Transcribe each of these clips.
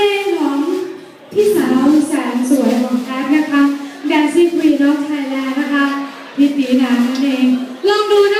ลงของพี่สาวแสนสวยของแอฟนะคะ Dancing Queen of Thailand นะคะพี่ตีนานั่นเองลองดูนะ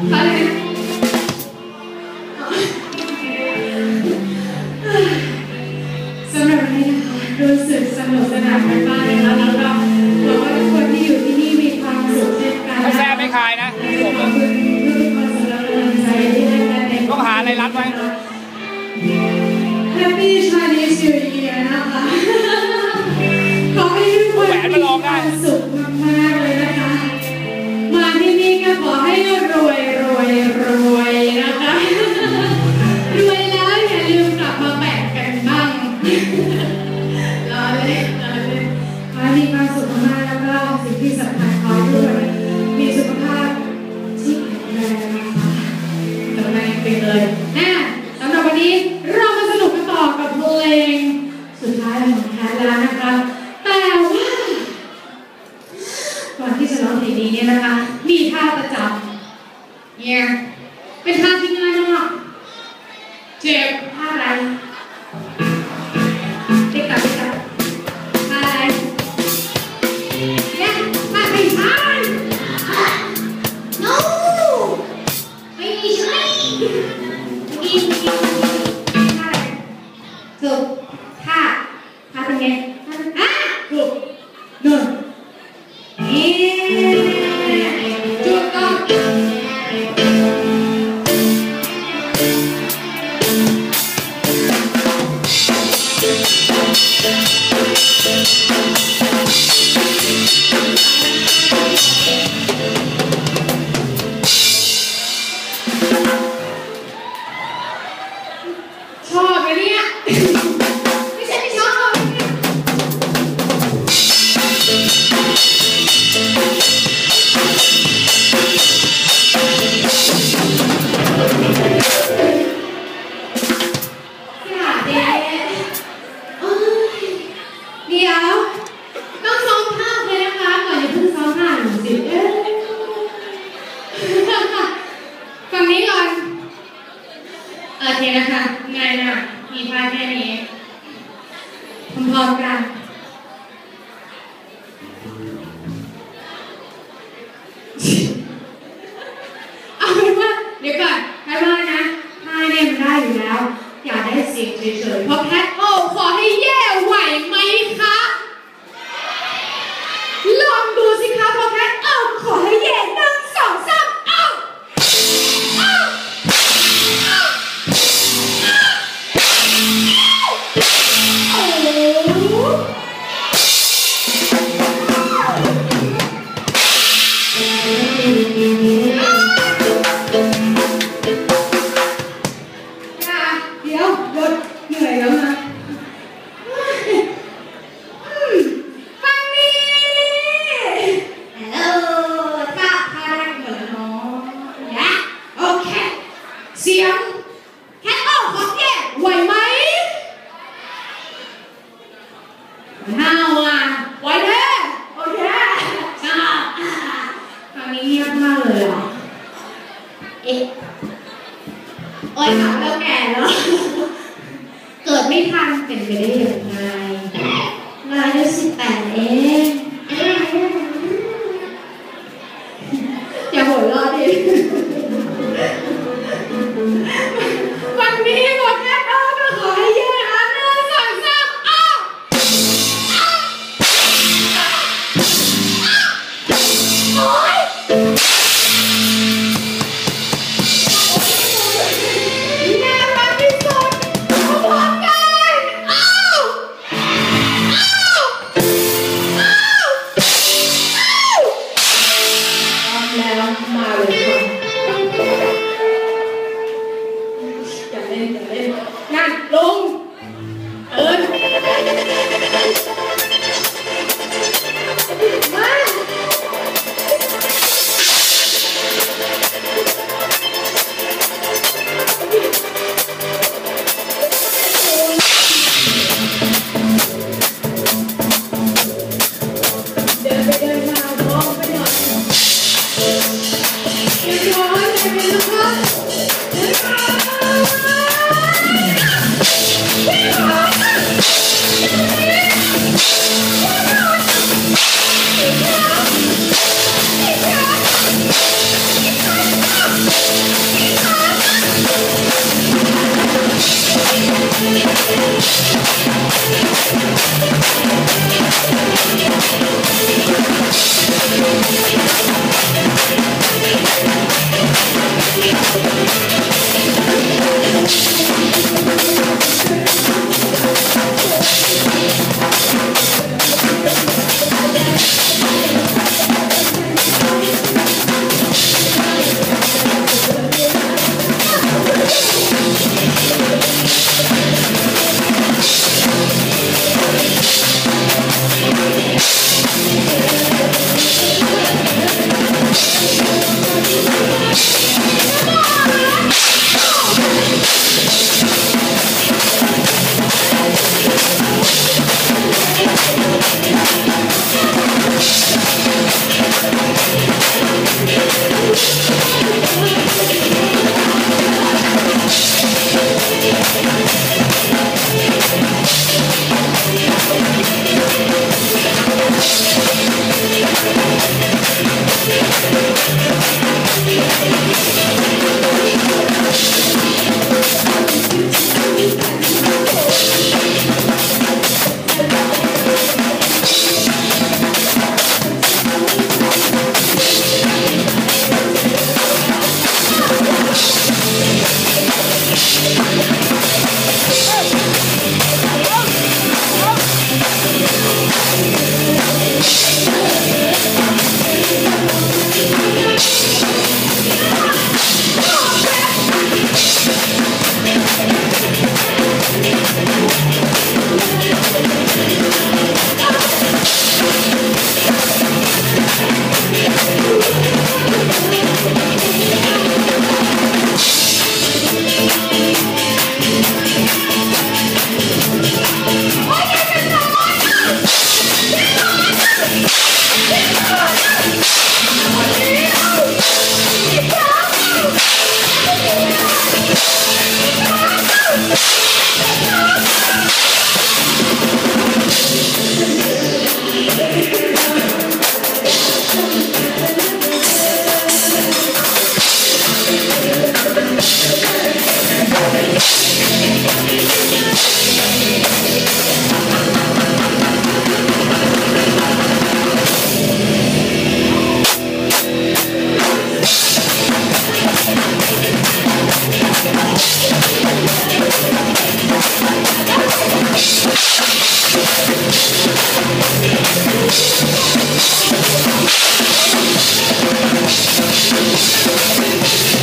สำหรับวันนี้นะคะรู้สึกสนุกสนานมากๆเลยนะแล้วก็หวังว่าทุกคนที่อยู่ที่นี่มีความสุขเช่นกันไม่แซ่บไม่คายนะขอบคุณทุกคนสำหรับกำลังใจที่ให้กันในต้องหาอะไรรัดไว้ Happy Chinese New Year นะคะ 对。 เคนะคะ ง่ายมากมีพาแค่นี้พร้อมๆกัน